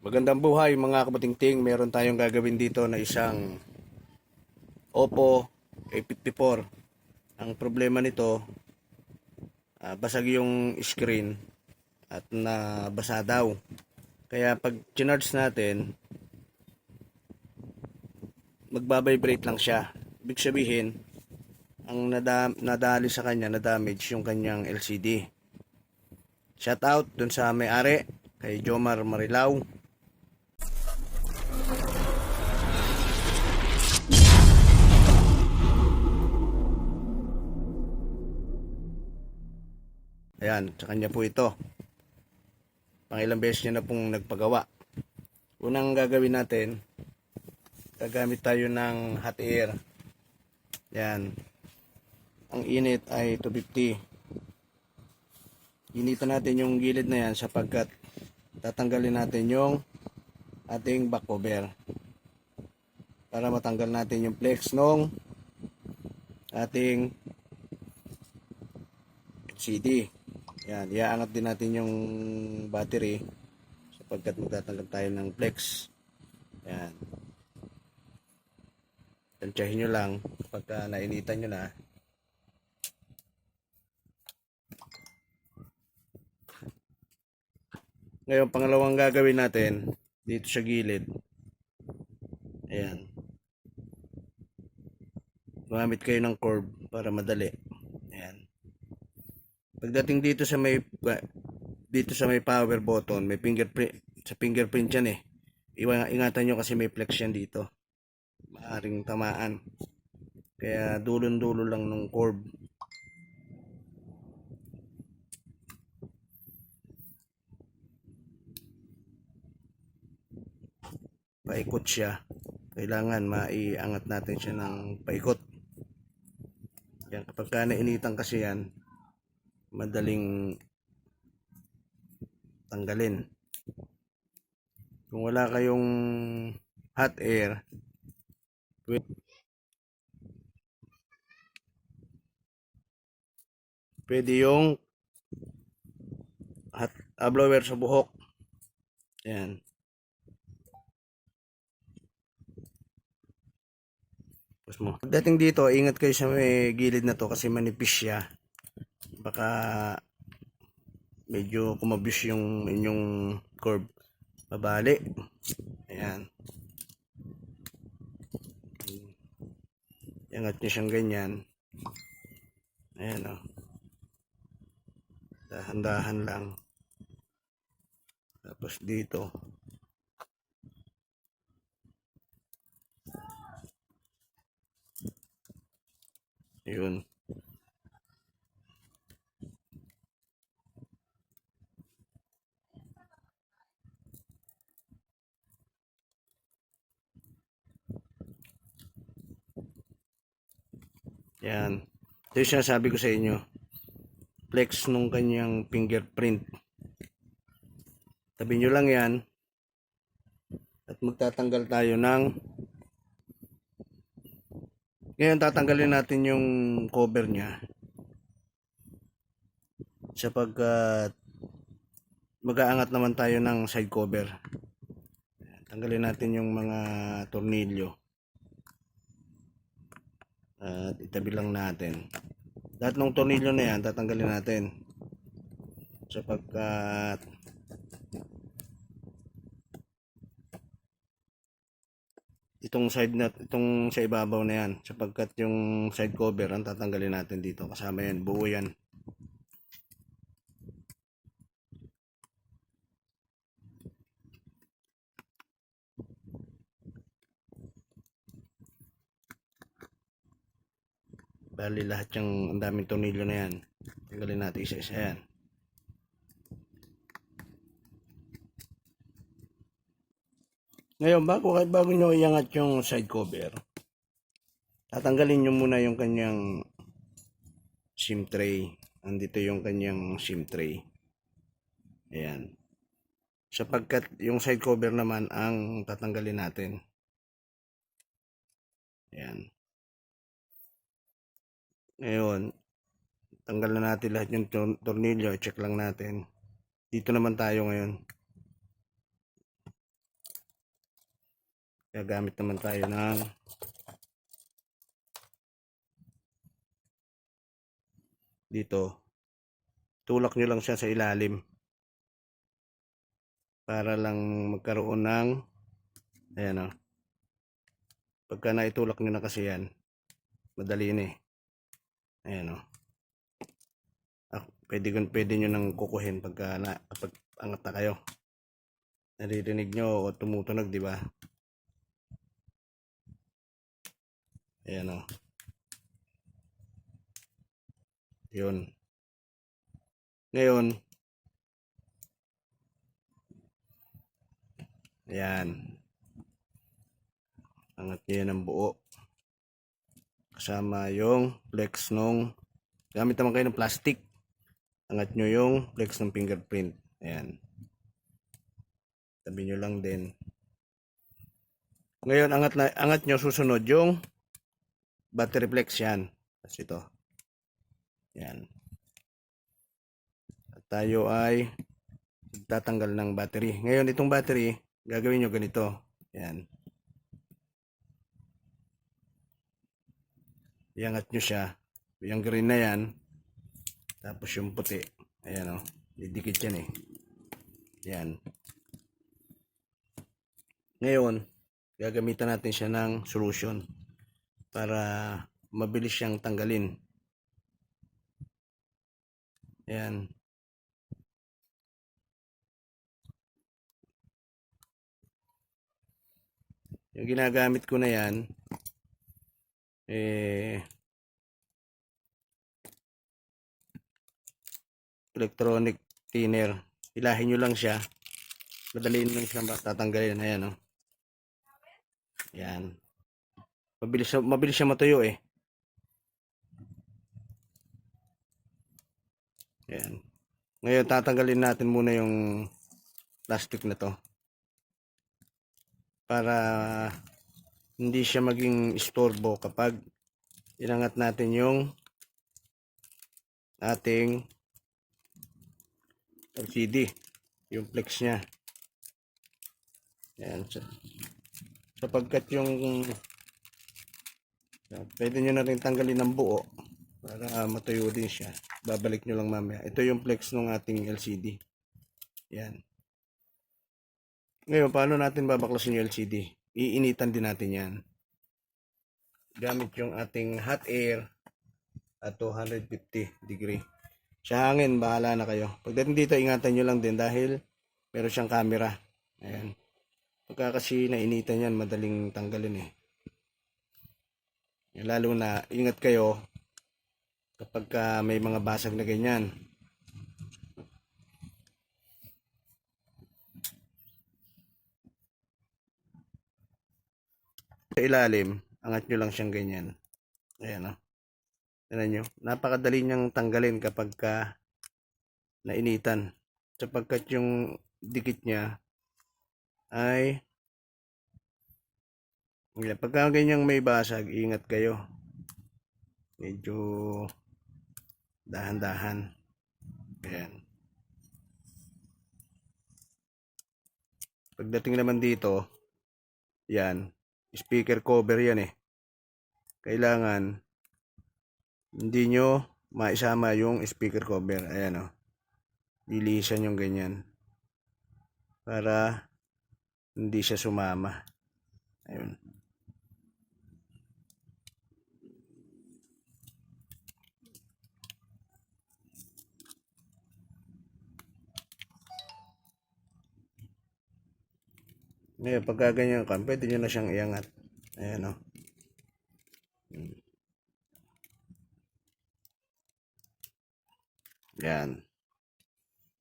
Magandang buhay mga kabatingting. Meron tayong gagawin dito na isang Oppo A54. Ang problema nito, ah, basag yung screen at nabasa daw. Kaya pag chinarge natin, magbabibrate lang siya. Ibig sabihin, ang nada- nadali sa kanya, na-damage yung kanyang LCD. Shout out dun sa may-ari, kay Jomar Marilao. Ayan, sa kanya po ito. Pangilang beses niya na pong nagpagawa. Unang gagawin natin, gagamit tayo ng hot air. Yan. Ang init ay 250. Initan natin yung gilid na yan sapagkat tatanggalin natin yung ating back cover. Para matanggal natin yung flex nung ating LCD. Yan, iaangat din natin yung battery sapagkat magtatanggal tayo ng flex. Yan. Tansyahin nyo lang pagka nainitan nyo na. Ngayon, pangalawang gagawin natin dito sa gilid. Ayan. Gumamit kayo ng curve para madali. Pagdating dito sa may dito sa may power button, may fingerprint sa fingerprint yan eh. Iwa, ingatan nyo kasi may flex yan dito. Maaring tamaan. Kaya dulon-dulo lang ng curve. paikot siya kailangan maiangat natin siya ng paikot yan kapag ka nainitan kasi yan madaling tanggalin kung wala kayong hot air pwede, pwede yung hot ah, blower sa buhok yan Tapos mo. Pagdating dito, ingat kayo sa may gilid na to kasi manipis siya. Baka medyo kumabis yung inyong curve. Babali. Ayan. Ingat nyo siyang ganyan. Ayan o. Oh. Dahan-dahan lang. Tapos dito. Yun. Yan. Ito yung sinasabi ko sa inyo. Flex nung kanyang fingerprint. Tabi nyo lang yan. At magtatanggal tayo ng ngayon tatanggalin natin yung cover niya. Sapagkat mag-aangat naman tayo ng side cover. Tanggalin natin yung mga tornilyo. At itabi lang natin. Lahat ng tornilyo na yan tatanggalin natin. Sapagkat itong side na itong sa ibabaw na yan sapagkat yung side cover ang tatanggalin natin dito kasama yan buo yan bali lahat yung ang daming tornilyo na yan tanggalin natin isa isa yan Ngayon, bago, bago nyo iangat yung side cover, tatanggalin nyo muna yung kanyang SIM tray. Andito yung kanyang SIM tray. Ayan. Sapagkat yung side cover naman ang tatanggalin natin. Ayan. Ngayon, tanggal na natin lahat yung tornilyo. Check lang natin. Dito naman tayo ngayon. gagamit naman tayo ng dito tulak nyo lang siya sa ilalim para lang magkaroon ng ayan o pagka naitulak nyo na kasi yan madali na eh ayan o ah, pwede, pwede nyo nang kukuhin pagka na, kapag angat na kayo. Naririnig nyo o tumutunog di ba? Ayan o yun. Ngayon Ayan. Angat nyo yan ng buo. Kasama yung flex nung gamit naman kayo ng plastic. Angat nyo yung flex ng fingerprint. Ayan. Tabi nyo lang din. Ngayon, angat, na, angat nyo susunod yung battery flex yan. Tapos ito. Ayan. At tayo ay tatanggal ng battery. Ngayon, itong battery, gagawin nyo ganito. Yan. Iangat nyo siya. Yung green na yan. Tapos yung puti. Ayan o. Didikit yan eh. Yan. Ngayon, gagamitan natin siya ng solution para mabilis siyang tanggalin. Ayan. Yung ginagamit ko na yan, eh, electronic thinner. Ilahin nyo lang siya. Madaliin lang siya tatanggalin. Ayan, oh. Yan. Mabilis, mabilis siya matuyo eh. Ayan. Ngayon, tatanggalin natin muna yung plastic na to para hindi siya maging istorbo kapag inangat natin yung ating LCD yung flex niya. Yan sa- sapagkat yung pwede nyo na rin tanggalin ng buo para matuyo din siya. Babalik nyo lang mamaya. Ito yung flex ng ating LCD yan ngayon, paano natin babaklasin yung LCD? Iinitan din natin yan. Gamit yung ating hot air at 250 degree. Sa hangin, bahala na kayo. Pagdating dito, ingatan nyo lang din dahil meron siyang camera. Ayan. Pagka kasi nainitan yan, madaling tanggalin eh. Lalo na, ingat kayo kapag ka may mga basag na ganyan. Sa ilalim, angat nyo lang siyang ganyan. Ayan o. Tignan nyo. Napakadali niyang tanggalin kapag ka nainitan. Sapagkat yung dikit niya ay pagka ganyang may basag, ingat kayo. Medyo dahan-dahan. Ayan. Pagdating naman dito, yan, speaker cover yan eh. Kailangan hindi nyo maisama yung speaker cover. Ayan o. Lilisan yung ganyan. Para hindi siya sumama. Ayun. Ngayon, pagka ganyan ka, pwede nyo na siyang iangat. Ayan o. Hmm. Yan.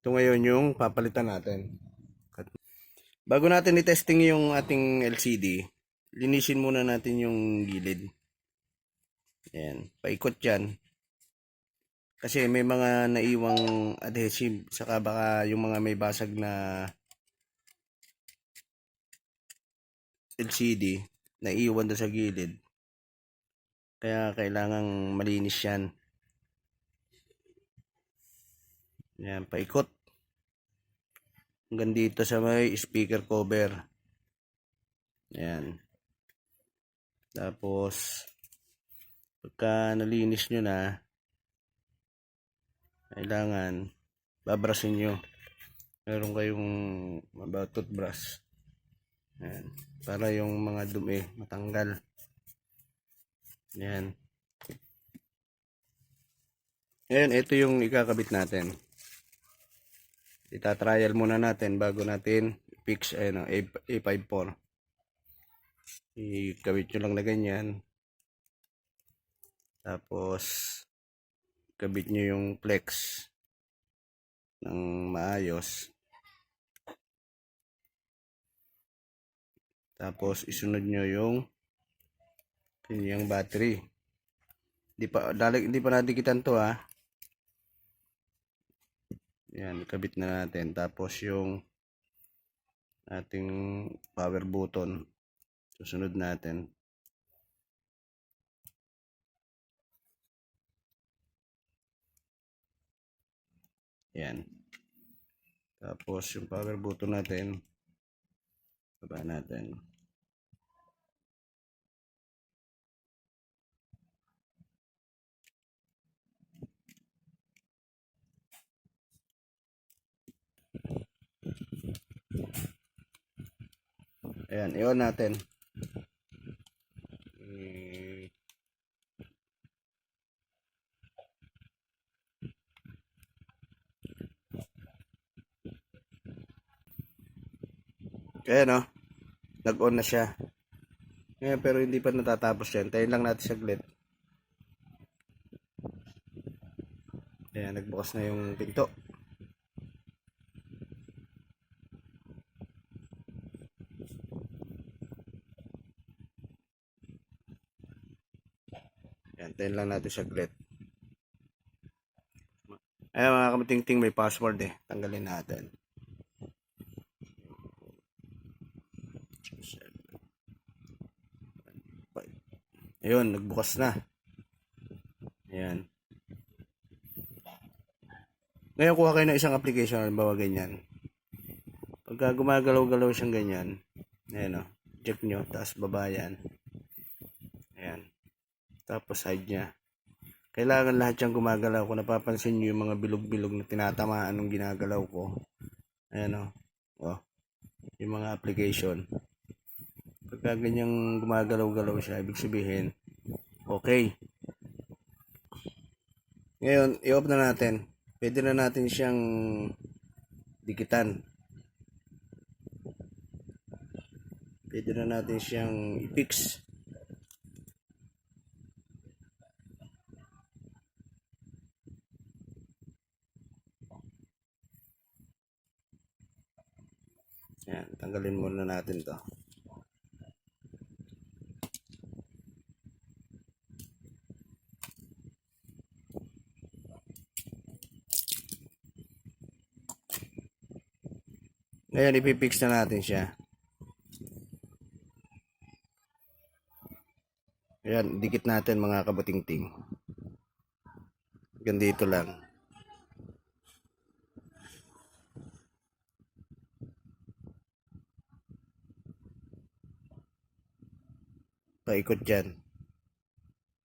Ito ngayon yung papalitan natin. Bago natin i-testing yung ating LCD, linisin muna natin yung gilid. Yan. Paikot yan. Kasi may mga naiwang adhesive, saka baka yung mga may basag na LCD na iwan doon sa gilid. Kaya kailangang malinis yan. Yan, paikot. Hanggang dito sa may speaker cover. Ayan. Tapos, pagka nalinis nyo na, kailangan, babrasin nyo. Meron kayong about toothbrush. Ayan. Para yung mga dumi matanggal. Ayan. Ngayon, ito yung ikakabit natin. Itatrial muna natin bago natin fix ayun, A, A54. Ikabit nyo lang na ganyan. Tapos, kabit nyo yung flex ng maayos. Tapos, isunod nyo yung kanyang battery. Di pa, dali, di pa nadikitan to ha. Yan, kabit na natin. Tapos yung ating power button. Susunod natin. Yan. Tapos yung power button natin. Baba natin. Ayan, i-on natin. Kaya no, nag-on na siya. Ngayon, pero hindi pa natatapos yan. Tayo lang natin saglit. Ayan, nagbukas na yung pinto. Yan, tayo lang natin saglit. Ayan mga kamating-ting, may password eh. Tanggalin natin. Ayun, nagbukas na. Ayan. Ngayon, kuha kayo ng isang application, halimbawa ganyan. Pagka gumagalaw-galaw siyang ganyan, ayan o, check nyo, tapos baba yan. Tapos side niya. Kailangan lahat siyang gumagalaw. Kung napapansin nyo yung mga bilog-bilog na tinatamaan ng ginagalaw ko. Ayan o. Oh. Yung mga application. Pagka ganyang gumagalaw-galaw siya, ibig sabihin, okay. Ngayon, i-off na natin. Pwede na natin siyang dikitan. Pwede na natin siyang i-fix. Yan, tanggalin muna natin to. Ngayon, ipipix na natin siya. Ayan, dikit natin mga kabatingting. Gandito lang. Paikot dyan.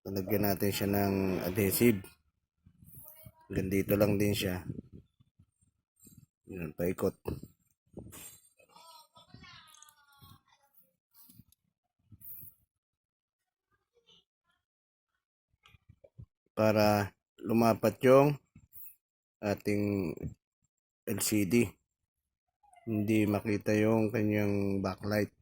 Talagyan natin siya ng adhesive. Gandito lang din siya. Yan, paikot. para lumapat yung ating LCD. Hindi makita yung kanyang backlight.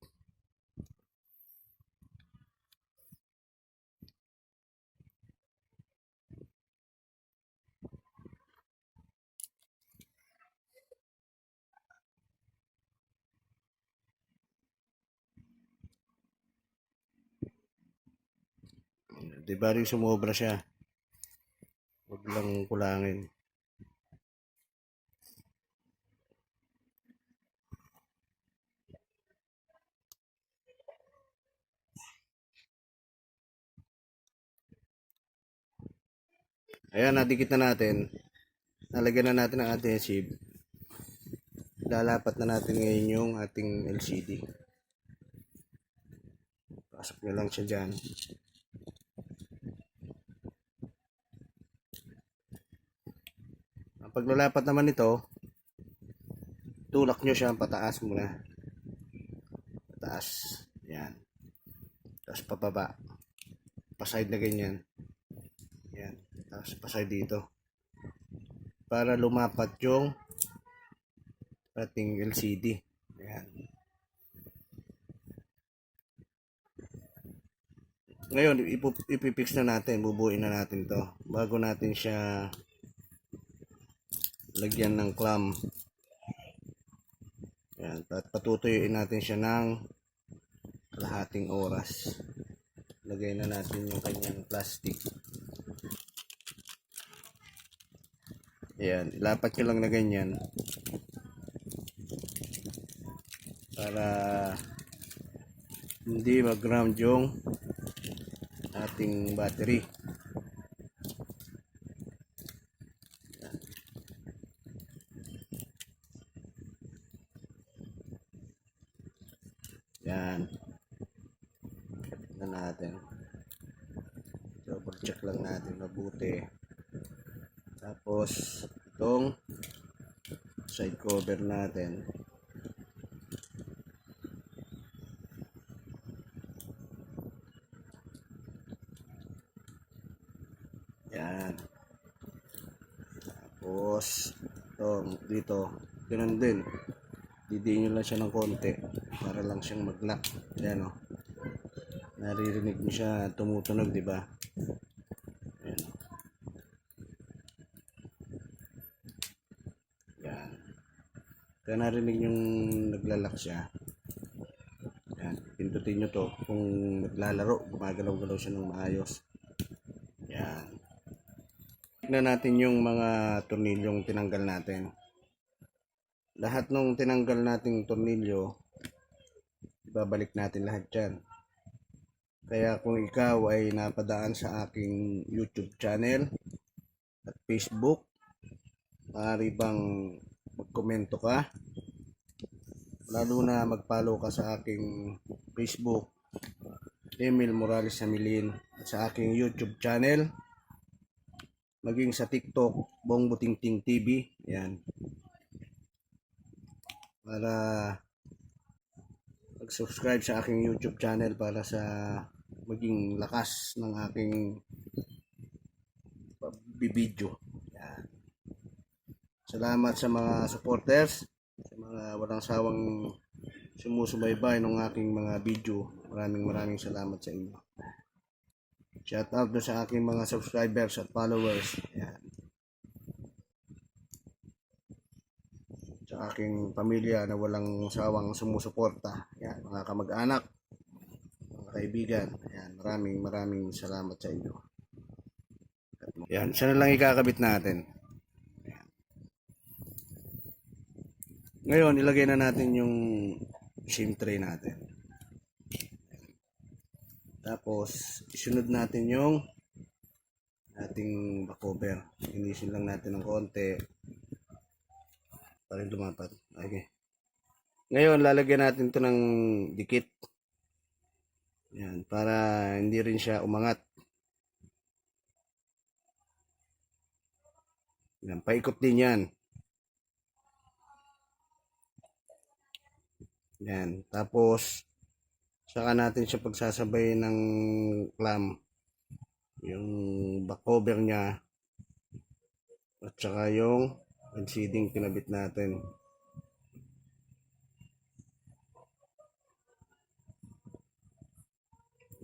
Di ba rin sumobra siya? Huwag lang kulangin. Ayan, nadikit na natin. Nalagyan na natin ang adhesive. Lalapat na natin ngayon yung ating LCD. Pasok nyo lang siya dyan. Ang paglalapat naman nito, tulak nyo siya pataas muna. Pataas. Yan. Tapos pababa. Paside na ganyan. Yan. Tapos paside dito. Para lumapat yung ating LCD. Yan. Ngayon, ipipix na natin, bubuin na natin to bago natin siya lagyan ng clam. Yan, at patutuyuin natin siya ng kalahating oras. Lagay na natin yung kanyang plastic. Yan, ilapat nyo lang na ganyan. Para hindi mag-ground yung ating battery. Yan. Kapit na natin. Double check lang natin mabuti. Tapos, itong cover natin. Yan. Tapos, ito, dito, ganun din. Didiin nyo lang siya ng konti para lang siyang mag-lock. Yan o. Naririnig mo siya tumutunog, di ba? Yan o. Yan. Kaya narinig yung naglalak siya. Yan. Pindutin nyo to. Kung naglalaro, gumagalaw-galaw siya ng maayos. Yan. Tignan natin yung mga tornilyong tinanggal natin. Lahat nung tinanggal nating tornilyo, ibabalik natin lahat yan. Kaya kung ikaw ay napadaan sa aking YouTube channel at Facebook, maaari bang magkomento ka? Lalo na mag-follow ka sa aking Facebook, Emil Morales Samilin, at sa aking YouTube channel, maging sa TikTok, Bong Butingting TV. Yan. Para mag-subscribe sa aking YouTube channel para sa maging lakas ng aking bibidyo. Salamat sa mga supporters, sa mga walang sawang sumusubaybay ng aking mga video. Maraming maraming salamat sa inyo. Shout out do sa aking mga subscribers at followers. Yan. Sa aking pamilya na walang sawang sumusuporta. Yan, mga kamag-anak, mga kaibigan. Yan, maraming maraming salamat sa inyo. Yan, siya na lang ikakabit natin. Ngayon, ilagay na natin yung SIM tray natin. Tapos, isunod natin yung ating back-cover. Inisin lang natin ng konti para lumapat. Okay. Ngayon, lalagyan natin to ng dikit. Yan, para hindi rin siya umangat. Yan, paikot din yan. Yan, tapos saka natin siya pagsasabay ng clam. Yung back cover niya. At saka yung seeding pinabit natin.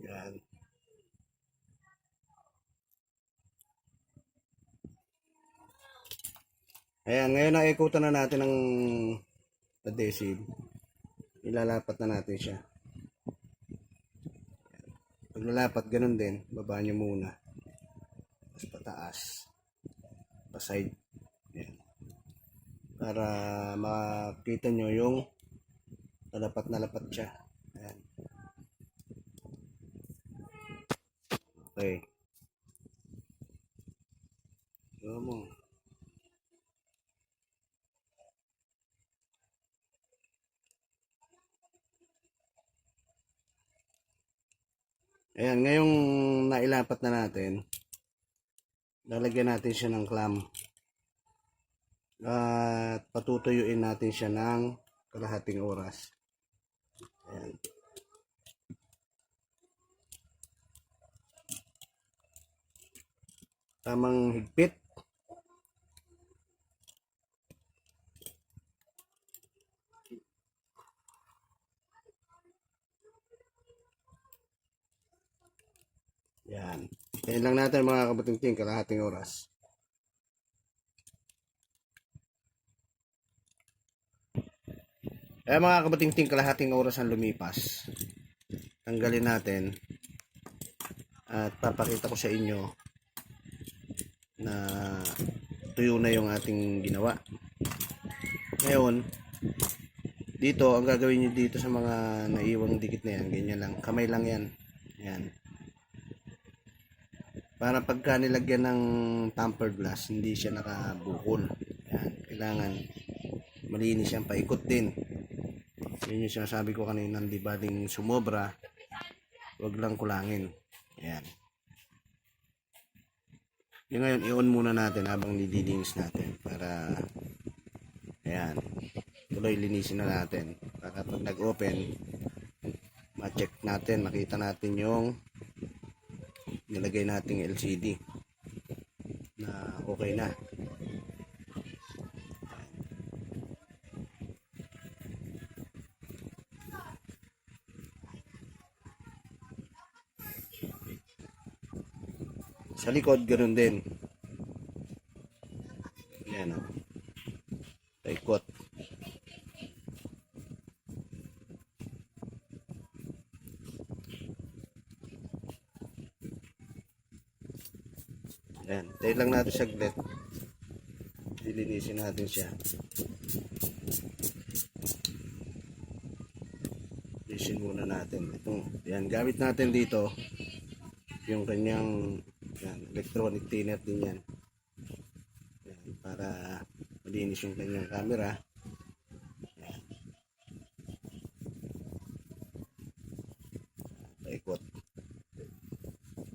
Yan. Ayan ngayon naikutan na natin ng adhesive ilalapat na natin siya Paglalapat, ganun din. Baba nyo muna. Tapos pataas. Pa-side. Yan. Para makita nyo yung nalapat na lapat siya. Ayan. Okay. Show mo. Ayan, ngayong nailapat na natin, lalagyan natin siya ng clam. At patutuyuin natin siya ng kalahating oras. Ayan. Tamang higpit. Yan. Yan lang natin mga kabatingting, kalahating oras. Eh mga kabatingting, kalahating oras ang lumipas. Tanggalin natin. At papakita ko sa inyo na tuyo na yung ating ginawa. Ngayon, dito, ang gagawin nyo dito sa mga naiwang dikit na yan, ganyan lang. Kamay lang yan. Yan. Para pagka nilagyan ng tampered glass, hindi siya nakabukol. Yan. Kailangan malinis siyang paikot din. Yun yung sinasabi ko kanina, di baling sumobra, wag lang kulangin. Yan. Yung ngayon, i-on muna natin habang nililinis natin para ayan, tuloy linisin na natin. Para pag nag-open, ma-check natin, makita natin yung nilagay nating LCD na okay na. Sa likod, ganoon din. Yan o. Paikot. Yan. Tayo lang natin saglit. Dilinisin natin siya. Linisin muna natin. Itong, yan, gamit natin dito yung kanyang yan, electronic thinner din yan. yan para malinis yung kanyang camera yan. paikot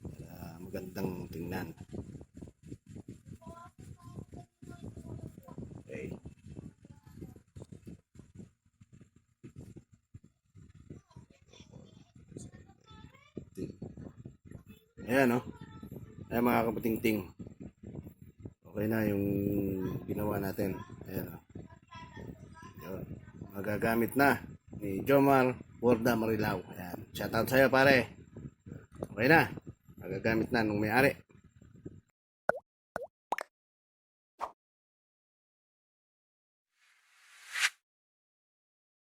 para magandang tingnan okay Ayan, no? Ayan, mga kapatingting. Okay na yung ginawa natin. Ayan, no? Yun. Magagamit na ni Jomar Borda Marilao. Ayan. Shoutout sa'yo, pare. Okay na. Magagamit na nung may-ari.